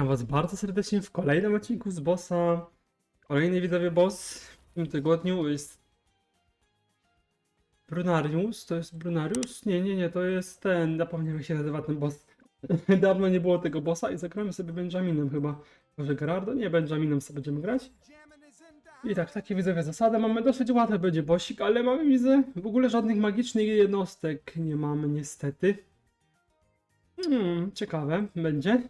Witam was bardzo serdecznie w kolejnym odcinku z bossa. Kolejny widzowie boss w tym tygodniu jest Brunarius, to jest Brunarius? Nie, nie, nie, to jest ten, zapomniałem jak się nazywa ten boss. Dawno nie było tego bossa i zagramy sobie Benjaminem chyba. Może Gerardo? Nie, Benjaminem sobie będziemy grać. I tak, takie widzowie zasady. Mamy dosyć łatwy będzie bossik, ale mamy widzę w ogóle żadnych magicznych jednostek nie mamy niestety. Hmm, ciekawe będzie.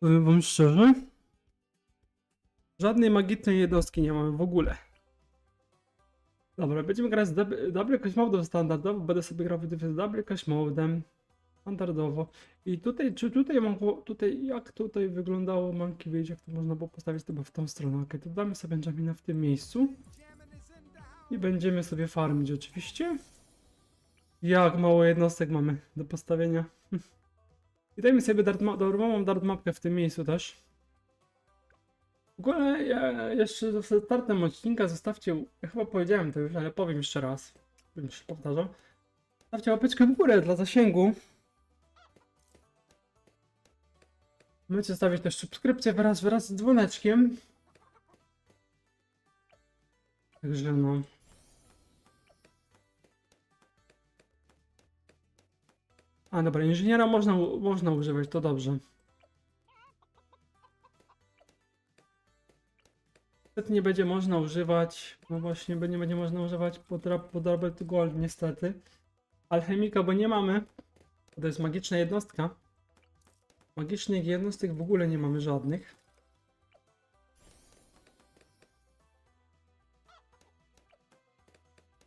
Powiem wam szczerze. Żadnej magicznej jednostki nie mamy w ogóle. Dobra, będziemy grać z Double Cash standardowo. Będę sobie grał w Double Cash standardowo. I tutaj, czy tutaj mogło, tutaj, jak tutaj wyglądało Monkey Village, jak to można było postawić chyba w tą stronę. Ok, to damy sobie Benjamina w tym miejscu. I będziemy sobie farmić oczywiście. Jak mało jednostek mamy do postawienia. I dajmy sobie dart ma- darmową dart mapkę w tym miejscu też. W ogóle ja jeszcze ze startem odcinka zostawcie, ja chyba powiedziałem to już, ale powiem jeszcze raz. Bym się powtarzał. Zostawcie łapeczkę w górę dla zasięgu. Możecie stawić też subskrypcję wraz, wraz z dzwoneczkiem. Także no. A dobra, inżyniera można, można używać, to dobrze. Niestety nie będzie można używać, no właśnie, nie będzie można używać pod, rab- pod Gold niestety. Alchemika, bo nie mamy. To jest magiczna jednostka. Magicznych jednostek w ogóle nie mamy żadnych.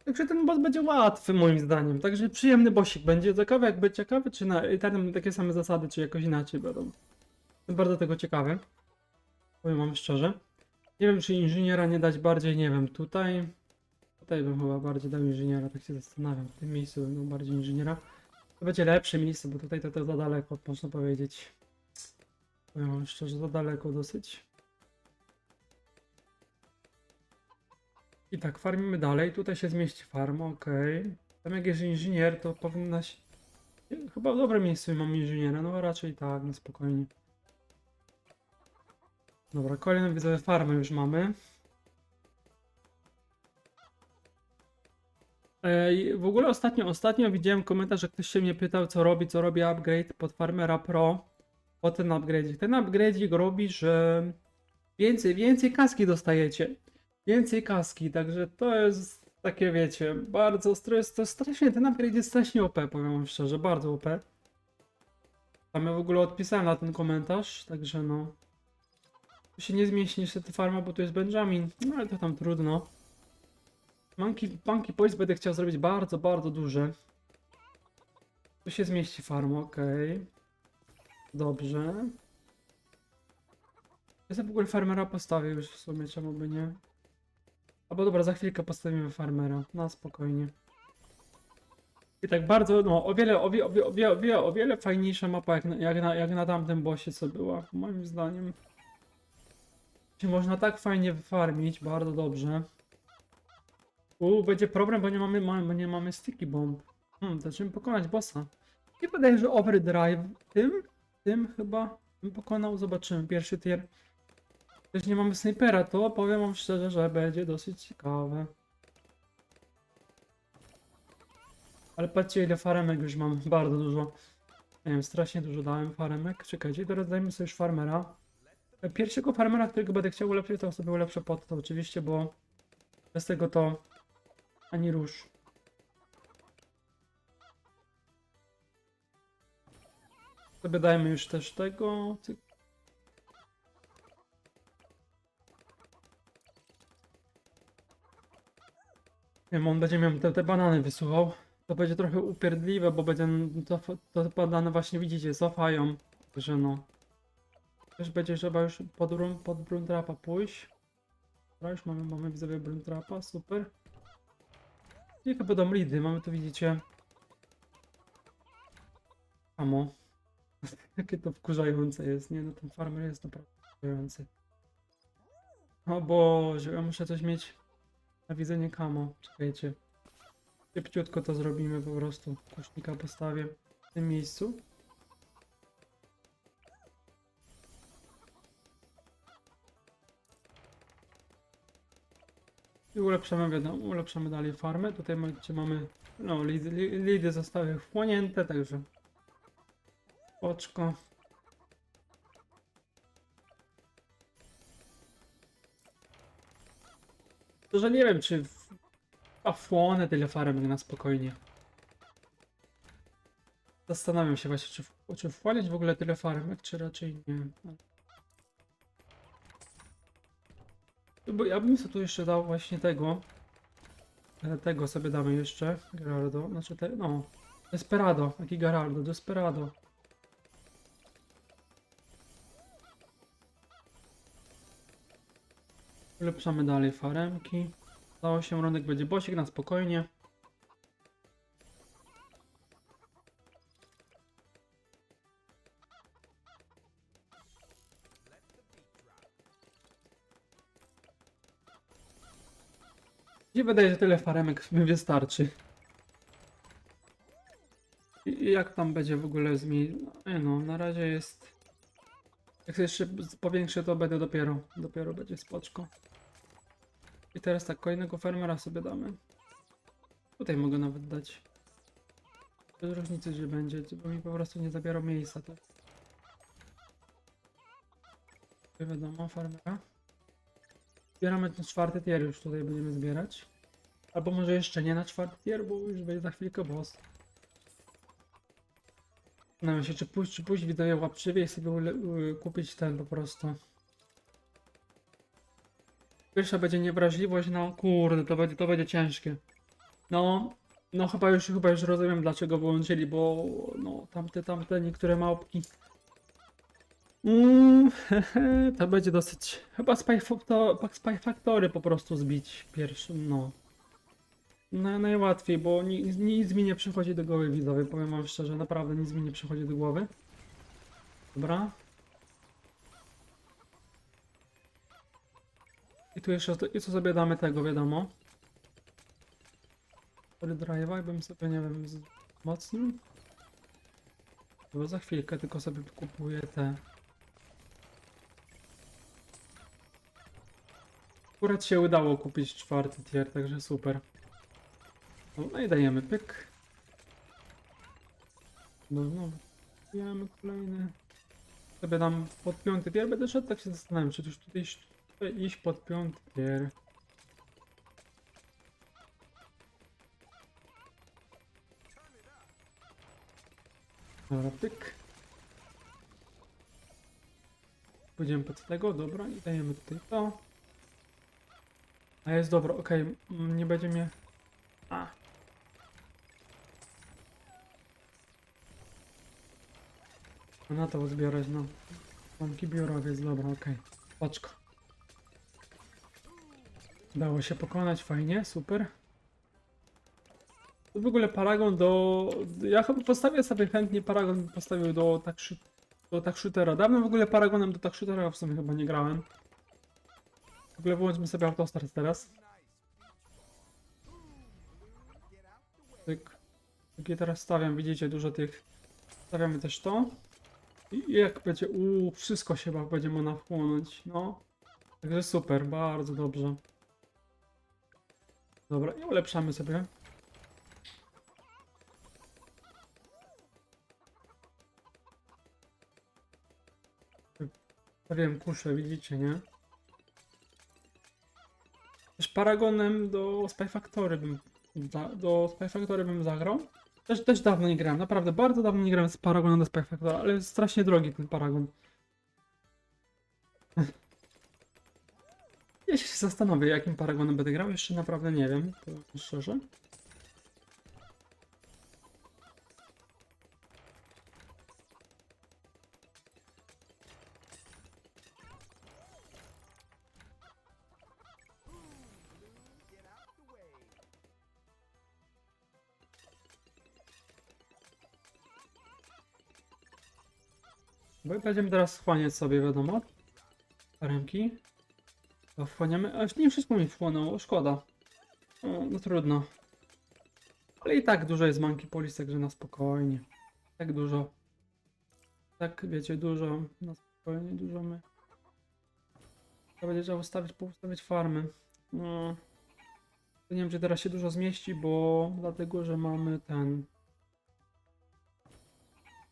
Także ten boss będzie łatwy moim zdaniem. Także przyjemny bossik będzie. Ciekawy jakby ciekawy, czy na Eternem takie same zasady, czy jakoś inaczej będą. Jestem bardzo tego ciekawy. Powiem wam szczerze. Nie wiem, czy inżyniera nie dać bardziej, nie wiem, tutaj. Tutaj bym chyba bardziej dał inżyniera, tak się zastanawiam. W tym miejscu bym dał bardziej inżyniera. To będzie lepsze miejsce, bo tutaj to, to za daleko, można powiedzieć. Powiem wam szczerze, za daleko dosyć. I tak, farmimy dalej. Tutaj się zmieści farma, ok. Tam jak jest inżynier, to powinna się... Chyba w dobrym miejscu mam inżyniera, no raczej tak, no spokojnie. Dobra, kolejną widzę farmę już mamy. Ej, w ogóle ostatnio, ostatnio widziałem komentarz, że ktoś się mnie pytał, co robi, co robi upgrade pod Farmera Pro. Po ten upgrade. Ten upgrade robi, że więcej, więcej kaski dostajecie. Więcej kaski, także to jest takie, wiecie, bardzo, jest to strasznie, ten upgrade jest strasznie OP, powiem wam szczerze, bardzo OP. Tam ja w ogóle odpisałem na ten komentarz, także no. Tu się nie zmieści niestety farma, bo tu jest Benjamin, no ale to tam trudno. Monkey, monkey Points będę chciał zrobić bardzo, bardzo duże. Tu się zmieści farma, okej. Dobrze. Ja sobie w ogóle farmera postawię już w sumie, czemu by nie. Albo dobra, za chwilkę postawimy farmera. Na spokojnie. I tak bardzo, no, o wiele, o, wie, o, wie, o, o, wie, o wiele fajniejsza mapa jak na, jak, na, jak na tamtym bossie, co była, moim zdaniem. Czy można tak fajnie farmić, bardzo dobrze. U, będzie problem, bo nie mamy, ma, bo nie mamy sticky bomb. Hmm, pokonać bossa? I wydaje, że overdrive tym, tym chyba bym pokonał, zobaczymy, pierwszy tier. Też nie mamy snajpera, to powiem wam szczerze, że będzie dosyć ciekawe. Ale patrzcie ile faremek już mam, bardzo dużo. Nie wiem, strasznie dużo dałem faremek. Czekajcie, teraz dajmy sobie już farmera. Pierwszego farmera, którego będę chciał ulepszyć, to sobie ulepszę pod to oczywiście, bo bez tego to ani rusz. Sobie dajmy już też tego. Wiem, on będzie miał te, te banany wysuwał. To będzie trochę upierdliwe, bo będzie to, to banany właśnie widzicie, cofają. Także no. Też będzie trzeba już pod, pod Bruntrapa pójść. Dobra, już mamy, mamy widzowie Bruntrapa, super. Chyba będą lidy, mamy tu widzicie. Amo. Jakie to wkurzające jest, nie? No ten farmer jest naprawdę wkurzający. O Boże, ja muszę coś mieć na widzenie kamo, czekajcie. Szybciutko to zrobimy po prostu. Kośnika postawię w tym miejscu. I ulepszamy, wiadomo, ulepszamy dalej farmę. Tutaj macie, mamy, no, lidy, lidy zostały wchłonięte, także oczko. To, że nie wiem, czy w, a wchłonę tyle farem na spokojnie. Zastanawiam się właśnie, czy, czy wchłaniać w ogóle tyle farmek, czy raczej nie. Bo ja bym sobie tu jeszcze dał właśnie tego. E, Tego sobie damy jeszcze. Gerardo. Znaczy te, no. Desperado. Jaki Gerardo? Desperado. Ulepszamy dalej faremki. Za 8 rundek będzie bosik na spokojnie. Mi wydaje, że tyle faremek mi wystarczy. I jak tam będzie w ogóle zmienić? No, no, na razie jest... Jak się jeszcze powiększę, to będę dopiero, dopiero będzie spoczko. I teraz tak, kolejnego farmera sobie damy. Tutaj mogę nawet dać. Bez różnicy, że będzie, bo mi po prostu nie zabierał miejsca. To. Tu wiadomo, farmera. Zbieramy ten czwarty tier już tutaj będziemy zbierać. Albo może jeszcze nie na czwarty tier, bo już będzie za chwilkę boss. Zastanawiam się, czy pójść, czy pójść widzowie łapczywie i sobie kupić ten po prostu. Pierwsza będzie niewrażliwość, no kurde, to będzie, to będzie ciężkie. No, no chyba już, chyba już rozumiem dlaczego wyłączyli, bo no tamte, tamte niektóre małpki. Mm, to będzie dosyć. Chyba Spy, Factor, Spy Factory po prostu zbić pierwszym, no. No, najłatwiej, bo ni, nic mi nie przychodzi do głowy widzowie, powiem wam szczerze, naprawdę nic mi nie przychodzi do głowy. Dobra. I tu jeszcze, i co sobie damy tego, wiadomo. Sorry drive'a, jakbym sobie, nie wiem, wzmocnił. Bo za chwilkę tylko sobie kupuję te. Akurat się udało kupić czwarty tier, także super. No i dajemy pyk. No, no. Bijamy kolejny. Sobie dam pod piąty tier, będę szedł, tak się zastanawiam, czy już tutaj iść, pod piąty. Dobra, pyk. Pójdziemy pod tego, dobra, i dajemy tutaj to. A jest dobro, okej, mm, nie będzie mnie... A. Na to zbierać, no. Mamki biurowiec, dobra, okej. Oczko. Dało się pokonać, fajnie, super. W ogóle Paragon do... Ja chyba postawię sobie chętnie Paragon postawił do tak do tak shootera. Dawno w ogóle Paragonem do tak shootera w sumie chyba nie grałem. W ogóle wyłączmy sobie Autostart teraz. Tyk. Takie teraz stawiam, widzicie, dużo tych. Stawiamy też to. I jak będzie, uuu, wszystko się będzie można wchłonąć, no. Także super, bardzo dobrze. Dobra, i ulepszamy sobie. Stawiam kuszę, widzicie, nie? Też Paragonem do Spy Factory bym, do Spy Factory bym zagrał. Też, też dawno nie grałem, naprawdę bardzo dawno nie grałem z Paragonem do Spy Factory, ale jest strasznie drogi ten Paragon. Ja się zastanowię, jakim Paragonem będę grał, jeszcze naprawdę nie wiem, powiem szczerze. Bo będziemy teraz wchłaniać sobie, wiadomo. Ręki. Wchłaniamy. Aż nie wszystko mi wchłonęło, szkoda. No, no trudno. Ale i tak dużo jest manki polis, także na spokojnie. Tak dużo. Tak, wiecie, dużo. Na spokojnie, dużo my. To będzie trzeba ustawić, farmy. No. Nie wiem, czy teraz się dużo zmieści, bo dlatego, że mamy ten...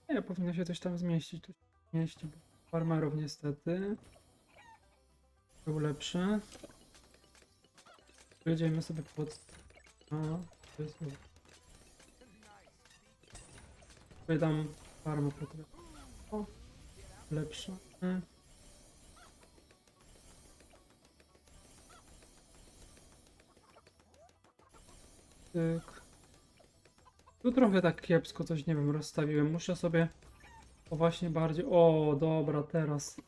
Nie, powinno się coś tam zmieścić. Tu się zmieści, bo farmerów niestety. Był lepszy. Jedziemy sobie pod... A, to jest... Wydam farmę pod... O, lepsza. E. Tyk. Tu trochę tak kiepsko coś, nie wiem, rozstawiłem. Muszę sobie o właśnie bardziej... O, dobra, teraz.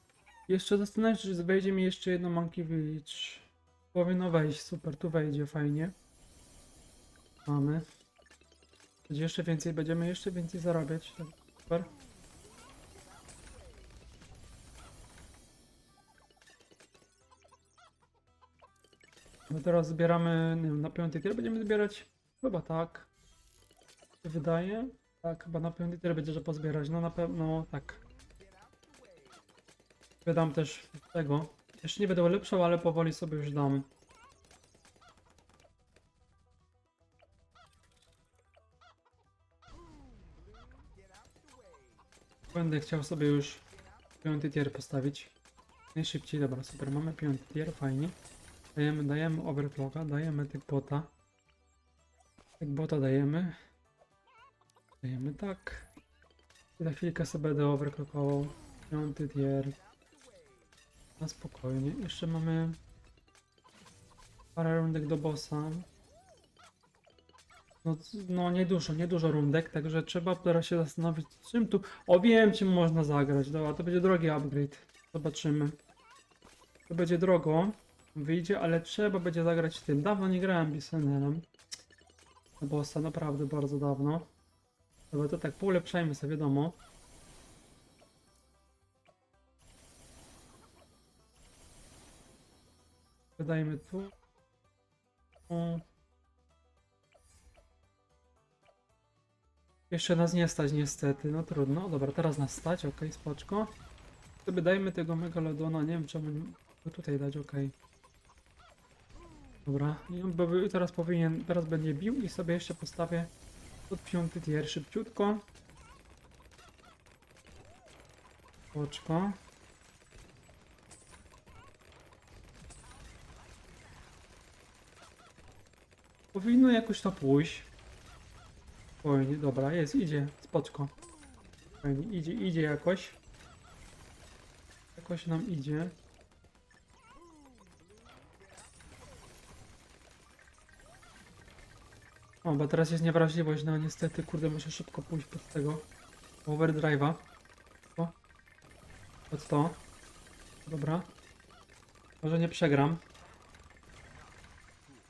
Jeszcze zastanawiam się, czy wejdzie mi jeszcze jedno Monkey Village. Powinno wejść, super, tu wejdzie, fajnie. Mamy. Będzie jeszcze więcej, będziemy jeszcze więcej zarabiać. tak, Super. My teraz zbieramy, nie wiem, na piąty tier będziemy zbierać? Chyba tak. wydaje? Tak, chyba na piąty tier będzie, że pozbierać. No na pewno tak. Wydam też tego. Jeszcze nie będę ulepszał, ale powoli sobie już dam. Będę chciał sobie już piąty tier postawić. Najszybciej, dobra, super, mamy piąty tier, fajnie. Dajemy, dajemy overclocka, dajemy tych bota. Tych bota dajemy. Dajemy tak. Za chwilkę sobie będę overclockował. Piąty tier. Na spokojnie. Jeszcze mamy parę rundek do bossa. No, no nie dużo, nie dużo rundek, także trzeba teraz się zastanowić, czym tu... O, wiem, czym można zagrać. Dobra, to będzie drogi upgrade. Zobaczymy. To będzie drogo. Wyjdzie, ale trzeba będzie zagrać tym. Dawno nie grałem Bisenerem. Na bossa, naprawdę bardzo dawno. Dobra, to tak, poulepszajmy sobie, wiadomo. Wydajmy tu. O. Jeszcze nas nie stać niestety, no trudno. Dobra, teraz nas stać, okej, spoczko. Sobie dajmy tego Megalodona, nie wiem czemu go tutaj dać, okej. Dobra, i by, teraz powinien, teraz będzie bił i sobie jeszcze postawię pod piąty tier szybciutko. Spoczko. Powinno jakoś to pójść. Spokojnie, dobra, jest, idzie, spoczko. Spokojnie, idzie, idzie jakoś. Jakoś nam idzie. O, bo teraz jest niewrażliwość, no niestety, kurde, muszę szybko pójść pod tego overdrive'a. Pod to. Dobra. Może nie przegram.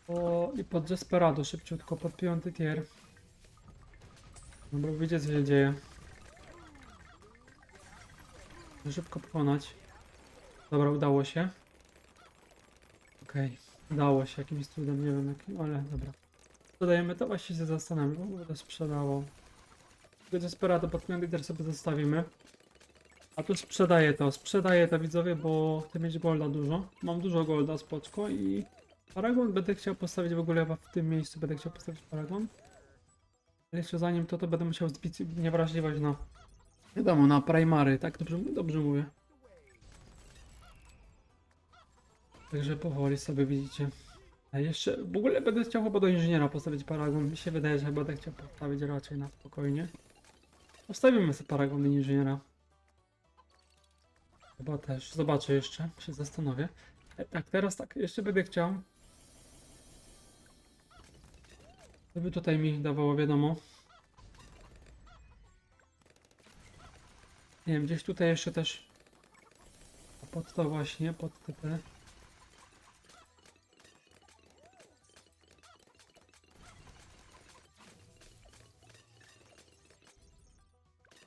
O, i pod Desperado szybciutko, pod piąty tier. Dobra, wiecie co się dzieje. Szybko pokonać. Dobra, udało się. Okej, udało się jakimś cudem, nie wiem jakim, ale dobra. Dodajemy to, właśnie się zastanawiam, bo będę sprzedało. Desperado pod piąty tier sobie zostawimy. A tu sprzedaję to, sprzedaję to widzowie, bo chcę mieć golda dużo. Mam dużo golda, spoczko i Paragon będę chciał postawić w ogóle w tym miejscu, będę chciał postawić Paragon. Ale jeszcze zanim to, to będę musiał zbić niewrażliwość na, wiadomo, na primary, tak? Dobrze, dobrze mówię. Także powoli sobie widzicie. A jeszcze, w ogóle będę chciał chyba do inżyniera postawić Paragon. Mi się wydaje, że będę chciał postawić raczej na spokojnie. Postawimy sobie Paragon do inżyniera. Chyba też. Zobaczę jeszcze, się zastanowię. E, Tak, teraz tak, jeszcze będę chciał. Żeby tutaj mi dawało wiadomo. Nie wiem, gdzieś tutaj jeszcze też. Pod to właśnie, pod te.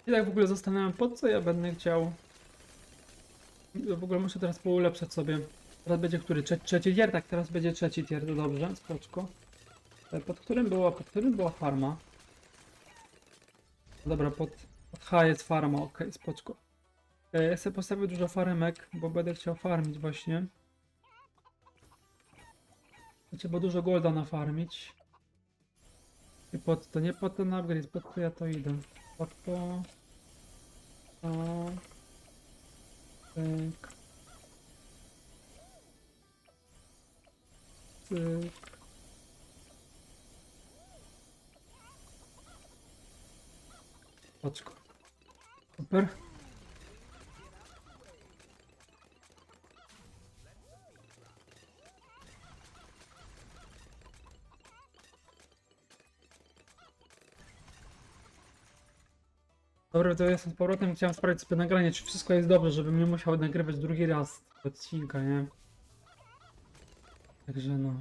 I tak w ogóle zastanawiam, po co ja będę chciał. W ogóle muszę teraz poulepszać sobie. Teraz będzie który? Trze trzeci tier? Tak, teraz będzie trzeci tier, to dobrze, spoczko. E, Pod którym była, pod którym była farma? Dobra, pod, pod H jest farma, ok, spoczko. E, Ja sobie postawię dużo faremek, bo będę chciał farmić właśnie. Trzeba dużo golda nafarmić. I pod to, nie pod ten upgrade, pod to ja to idę. Pod to... To... Cyk. Cyk. Paczko. Super. Dobra, to jestem z powrotem. Chciałem sprawdzić sobie nagranie, czy wszystko jest dobrze, żebym nie musiał nagrywać drugi raz odcinka, nie? Także no.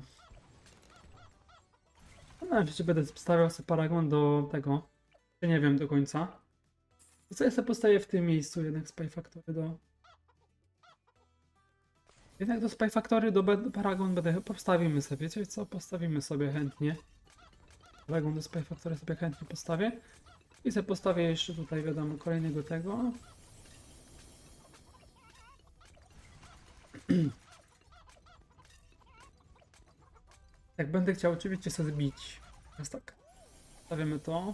No, czy będę wstawiał sobie paragon do tego. Ja nie wiem do końca. Co ja sobie postawię w tym miejscu jednak Spy Factory do... Jednak do Spy Factory do, do Paragon będę... Postawimy sobie, wiecie co? Postawimy sobie chętnie. Paragon do Spy Factory sobie chętnie postawię. I sobie postawię jeszcze tutaj, wiadomo, kolejnego tego. Jak będę chciał oczywiście sobie zbić. Teraz tak. Stawiamy to.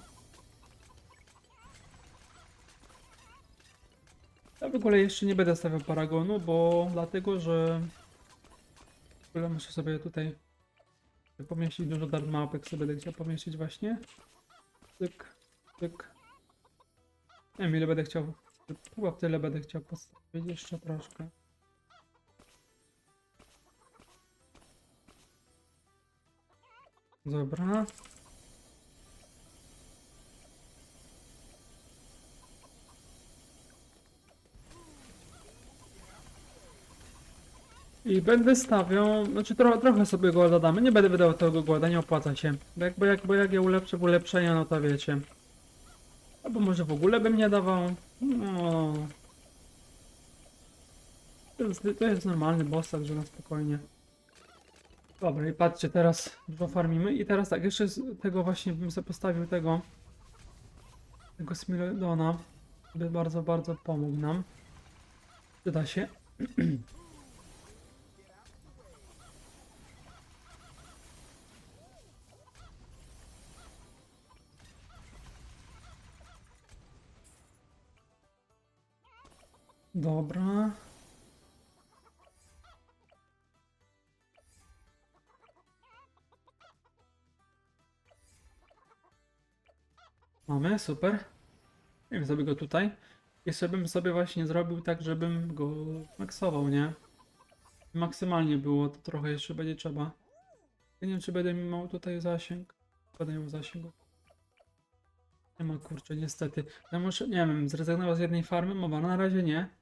Ja w ogóle jeszcze nie będę stawiał paragonu, bo dlatego, że w ogóle muszę sobie tutaj pomieścić dużo dark mapek sobie będę chciał pomieścić właśnie. Tyk, tyk. Nie wiem ile będę chciał. Chyba tyle będę chciał postawić jeszcze troszkę. Dobra. I będę stawiał, znaczy tro, trochę sobie go dodamy, nie będę wydawał tego głoda, nie opłaca się. Bo jak, bo jak, ja ulepszę w ulepszenia, no to wiecie. Albo może w ogóle bym nie dawał. No. To jest, to jest normalny boss, także na spokojnie. Dobra, i patrzcie, teraz dużo farmimy. I teraz tak, jeszcze z tego właśnie bym sobie postawił tego. Tego Smilodona. By bardzo, bardzo pomógł nam. Przyda się. Dobra. Mamy, super. Wiem sobie go tutaj. Jeszcze bym sobie właśnie zrobił tak, żebym go maksował, nie? Maksymalnie było, to trochę jeszcze będzie trzeba. Nie wiem, czy będę miał tutaj zasięg. Będę miał zasięg. Nie ma kurczę, niestety. Ja muszę, nie wiem, zrezygnować z jednej farmy, mowa na razie nie.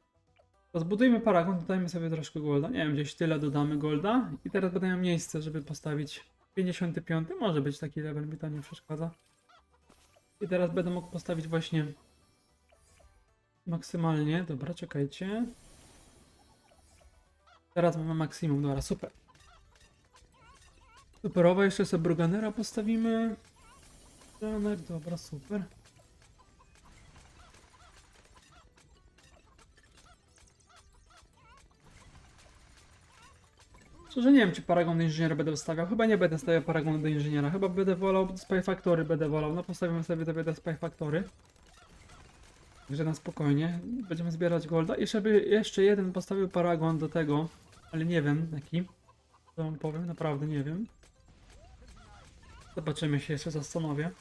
To zbudujmy paragon, dodajmy sobie troszkę golda. Nie wiem, gdzieś tyle dodamy golda. I teraz będę miał miejsce, żeby postawić 55. Może być taki level, mi to nie przeszkadza. I teraz będę mógł postawić właśnie maksymalnie. Dobra, czekajcie. Teraz mamy maksimum, dobra, super. Superowo, jeszcze sobie Bruganera postawimy. Bruganer, dobra, super. Szczerze nie wiem, czy Paragon do inżyniera będę wstawiał. Chyba nie będę stawiał Paragon do inżyniera. Chyba będę wolał Spy Factory, będę wolał. No postawimy sobie to będę Spy Factory. Także na spokojnie. Będziemy zbierać golda. I żeby jeszcze jeden postawił Paragon do tego. Ale nie wiem jaki. Co wam powiem, naprawdę nie wiem. Zobaczymy się, jeszcze zastanowię.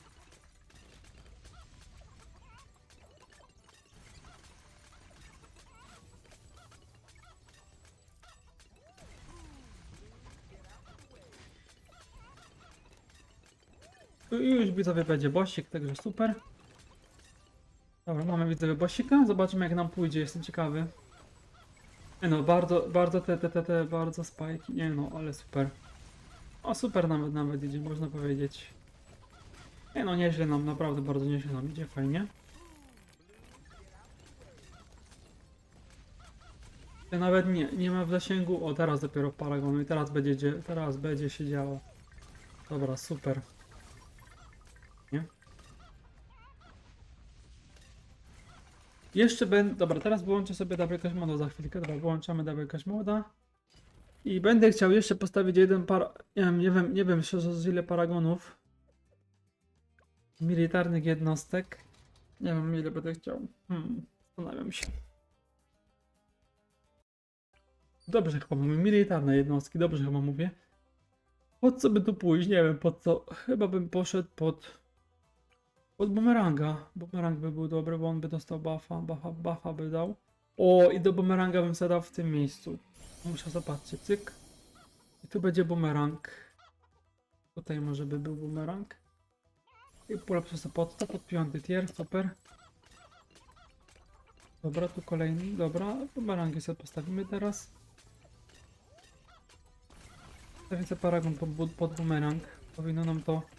Widzowie będzie bossik, także super. Dobra, mamy widzowie bossika. Zobaczymy jak nam pójdzie, jestem ciekawy. Nie no, bardzo, bardzo te, te, te, te, bardzo spajki. Nie no, ale super. O, super nawet, nawet idzie, można powiedzieć. Nie no, nieźle nam, naprawdę bardzo nieźle nam idzie, fajnie. Ja nawet nie, nie ma w zasięgu. O, teraz dopiero paragonu i teraz będzie, dzie- teraz będzie się działo. Dobra, super. Jeszcze będę. Dobra, teraz wyłączę sobie Double Cash za chwilkę. Dobra, wyłączamy Double Cash. I będę chciał jeszcze postawić jeden par... Nie wiem, nie wiem, nie wiem z ile paragonów. Militarnych jednostek. Nie wiem ile będę chciał. Hmm, zastanawiam się. Dobrze chyba mówię, militarne jednostki, dobrze chyba mówię. Pod co by tu pójść? Nie wiem pod co. Chyba bym poszedł pod... Pod bumeranga. Bumerang by był dobry, bo on by dostał buffa, buffa, buffa by dał. O, i do bumeranga bym zadał w tym miejscu. Muszę zobaczyć, cyk. I tu będzie bumerang. Tutaj może by był bumerang. I polepszę sobie pod to, pod piąty tier, super. Dobra, tu kolejny, dobra, bumerangi sobie postawimy teraz. Stawię paragon pod, pod bumerang. Powinno nam to...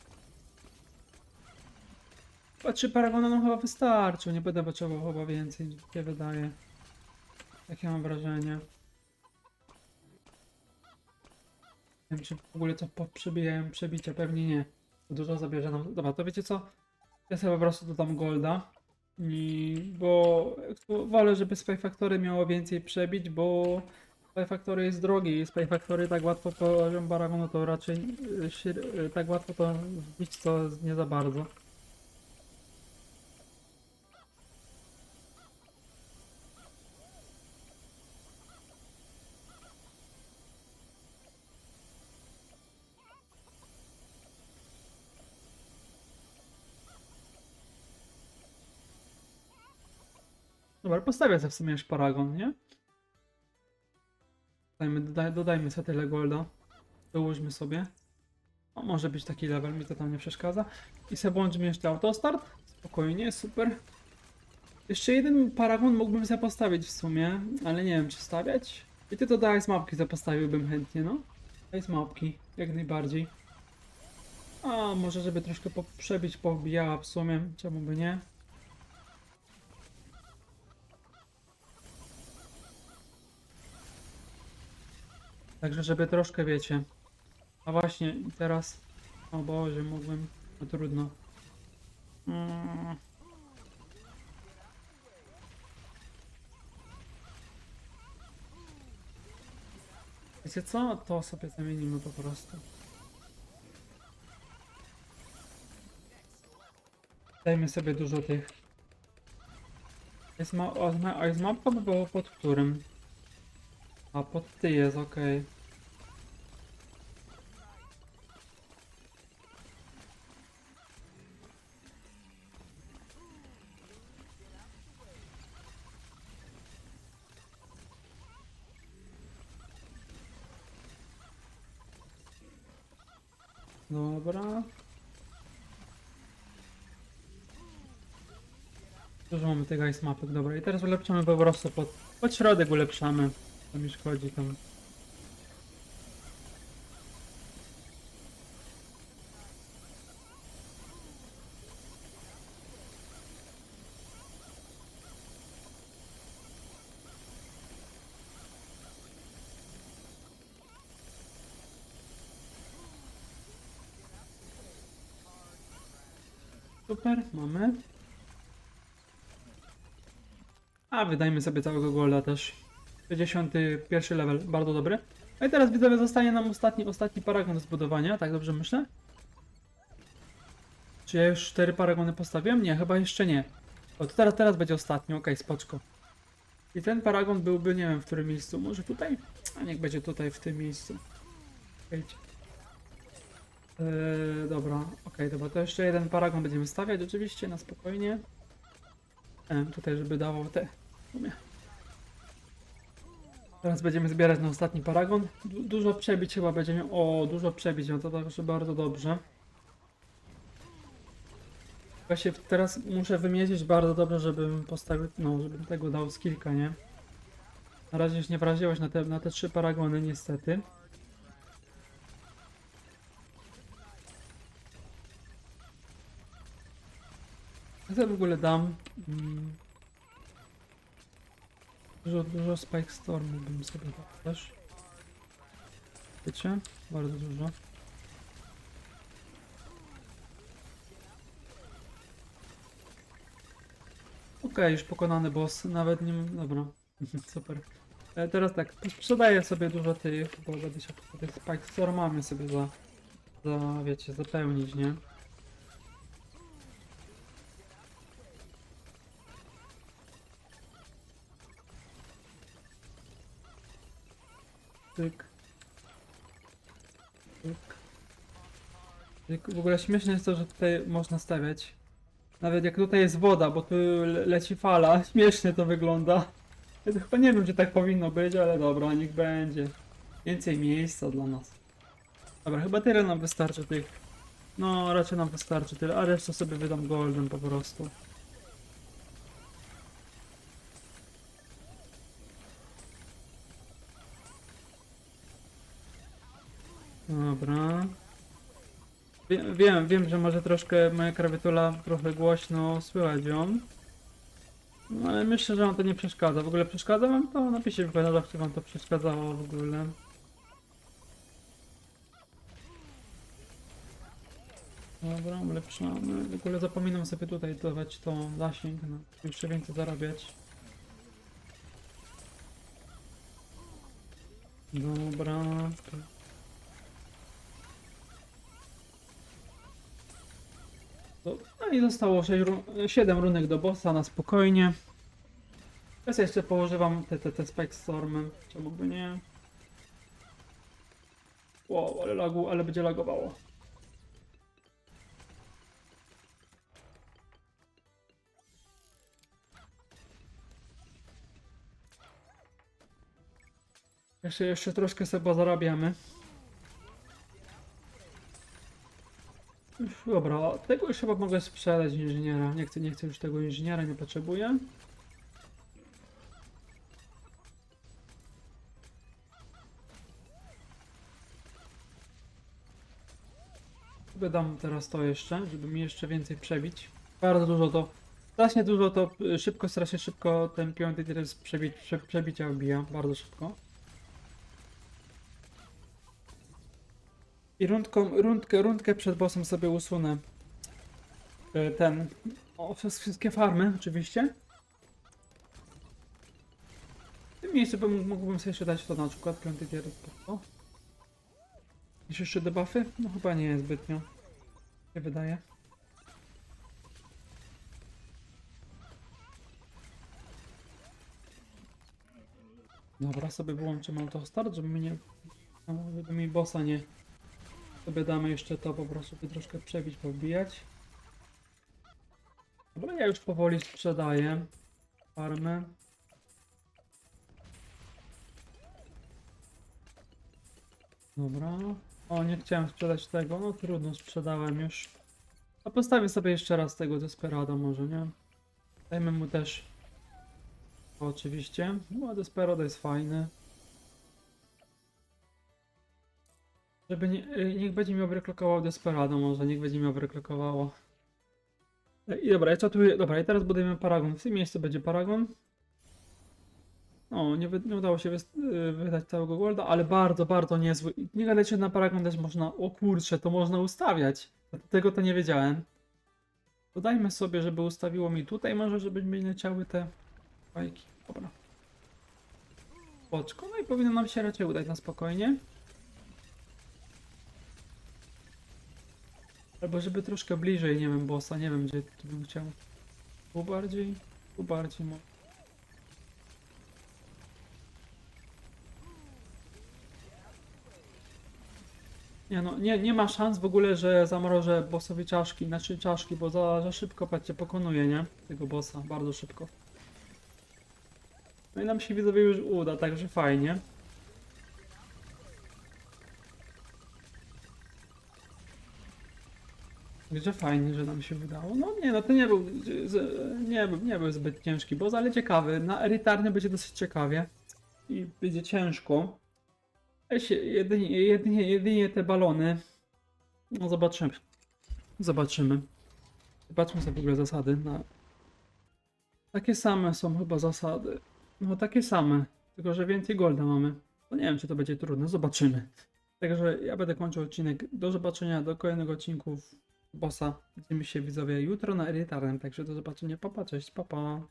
Chyba trzy paragony nam chyba wystarczą, nie będę potrzebował chyba więcej, mi się wydaje. Takie mam wrażenie. Nie wiem, czy w ogóle po- przebijają przebicia, pewnie nie. Dużo zabierze nam. Dobra, to wiecie co? Ja sobie po prostu dodam golda. I bo wolę, żeby Spy Factory miało więcej przebić, bo Spy Factory jest drogi i Spy Factory tak łatwo poziom baragonu to raczej y, y, tak łatwo to wbić to nie za bardzo. Dobra, postawię sobie w sumie już paragon, nie? Dodajmy, dodaj, dodajmy sobie tyle golda. Dołóżmy sobie. O, może być taki level, mi to tam nie przeszkadza. I sobie włączymy jeszcze autostart. Spokojnie, super. Jeszcze jeden paragon mógłbym sobie postawić w sumie, ale nie wiem czy stawiać. I ty to do ice mapki sobie postawiłbym chętnie, no. Ice mapki, jak najbardziej. A, może żeby troszkę po- przebić, powbijała w sumie, czemu by nie? Także żeby troszkę wiecie. A właśnie teraz. O Boże, mógłbym. No trudno. Mm. Wiecie co? To sobie zamienimy po prostu. Dajmy sobie dużo tych. Jest ma, jest mapka by było pod którym? A pod ty jest, okej. Dobra. Dużo mamy tego ice mapek, dobra. I teraz ulepszamy po prostu pod, pod środek ulepszamy. To mi szkodzi tam. Super, mamy. A, wydajmy sobie całego golda też. 61 level, bardzo dobry. No i teraz widzowie zostanie nam ostatni, ostatni paragon do zbudowania, tak dobrze myślę? Czy ja już 4 paragony postawiłem? Nie, chyba jeszcze nie. O, to teraz, teraz będzie ostatni, okej, spoczko. I ten paragon byłby, nie wiem w którym miejscu, może tutaj? A niech będzie tutaj, w tym miejscu. Wejdź. Eee, dobra, okej, dobra, to jeszcze jeden paragon będziemy stawiać oczywiście, na spokojnie. Em, tutaj, żeby dawał te... w sumie. Teraz będziemy zbierać na ostatni paragon. Du dużo przebić chyba będzie miał. O, dużo przebić, no to także bardzo dobrze. Właśnie teraz muszę wymierzyć bardzo dobrze, żebym postawił, no, żebym tego dał z kilka, nie? Na razie już nie wraziłeś na te, na te trzy paragony, niestety. Ja sobie w ogóle dam. Mm, dużo, dużo Spike Stormu bym sobie dał też. Wiecie? Bardzo dużo. Okej, już pokonany boss. Nawet nie. Dobra, super. E, Teraz tak, sprzedaję sobie dużo tych, bo będę się tych Spike Stormami sobie za, za, wiecie, zapełnić, nie? Tyk. Tyk. Tyk. W ogóle śmieszne jest to, że tutaj można stawiać. Nawet jak tutaj jest woda, bo tu le- leci fala, śmiesznie to wygląda. Ja to chyba nie wiem, czy tak powinno być, ale dobra, niech będzie. Więcej miejsca dla nas. Dobra, chyba tyle nam wystarczy tych. No, raczej nam wystarczy tyle, a resztę sobie wydam golden po prostu. Dobra. Wie- Wiem, wiem, że może troszkę moja krawietula trochę głośno słychać ją. No ale myślę, że wam to nie przeszkadza. W ogóle przeszkadza wam to? Napiszcie w komentarzach, czy wam to przeszkadzało w ogóle. Dobra, ulepszamy. W ogóle zapominam sobie tutaj dawać to zasięg, no. Jeszcze więcej zarabiać. Dobra. No i zostało 7 runek do bossa na spokojnie. Teraz jeszcze położywam te, te, te Spike Stormy. Czemu by nie? Wow, ale lagu, ale będzie lagowało. Jeszcze, jeszcze troszkę sobie zarabiamy. Dobra, tego już chyba mogę sprzedać inżyniera. Nie chcę, nie chcę już tego inżyniera, nie potrzebuję. Sobie dam teraz to jeszcze, żeby mi jeszcze więcej przebić. Bardzo dużo to, strasznie dużo to, y, szybko, strasznie szybko ten piąty teraz przebić, prze, przebicia wbija, bardzo szybko. I rundką, rundkę, rundkę przed bossem sobie usunę y, ten, o, wszystkie farmy oczywiście. W tym miejscu bym, mógłbym sobie jeszcze dać to na przykład piąty tier. O. Jest jeszcze debuffy? No chyba nie zbytnio. Nie wydaje. Dobra, sobie wyłączymy auto start, żeby mi nie... no, Żeby mi bossa nie... Sobie damy jeszcze to po prostu, troszkę przebić, pobijać. Dobra, ja już powoli sprzedaję farmę. Dobra. O, nie chciałem sprzedać tego, no trudno, sprzedałem już. A postawię sobie jeszcze raz tego Desperado może, nie? Dajmy mu też... Oczywiście. No, Desperado jest fajny. Żeby nie, y, niech będzie mi overclockował Desperado może, niech będzie mi overclockowało. E, I dobra, ja czatuję, dobra, i teraz budujemy Paragon. W tym miejscu będzie Paragon. O, nie, wy, nie udało się y, wydać całego golda, ale bardzo, bardzo niezły. Nie gadajcie, na Paragon też można, o kurczę, to można ustawiać. Tego to nie wiedziałem. Dodajmy sobie, żeby ustawiło mi tutaj może, żeby mi leciały te fajki. Dobra. Boczko, no i powinno nam się raczej udać na spokojnie. Albo żeby troszkę bliżej, nie wiem, bossa, nie wiem gdzie bym chciał. Tu bardziej, tu bardziej może. Nie no, nie, nie ma szans w ogóle, że zamrożę bossowi czaszki, znaczy czaszki, bo za, za szybko, patrzcie, pokonuje, nie? Tego bossa, bardzo szybko. No i nam się widzowie już uda, także fajnie. Gdzie fajnie, że nam się udało. No nie, no to nie był, nie, był- nie był zbyt ciężki boss, ale ciekawy. Na elitarny będzie dosyć ciekawie. I będzie ciężko. Jedynie, jedynie, jedynie te balony. No zobaczymy. Zobaczymy. Zobaczmy sobie w ogóle zasady. Na... Takie same są chyba zasady. No takie same. Tylko, że więcej golda mamy. No nie wiem, czy to będzie trudne. Zobaczymy. Także ja będę kończył odcinek. Do zobaczenia do kolejnego odcinku bossa. Widzimy się widzowie jutro na elitarnym. Także do zobaczenia. Papa, cześć, papa.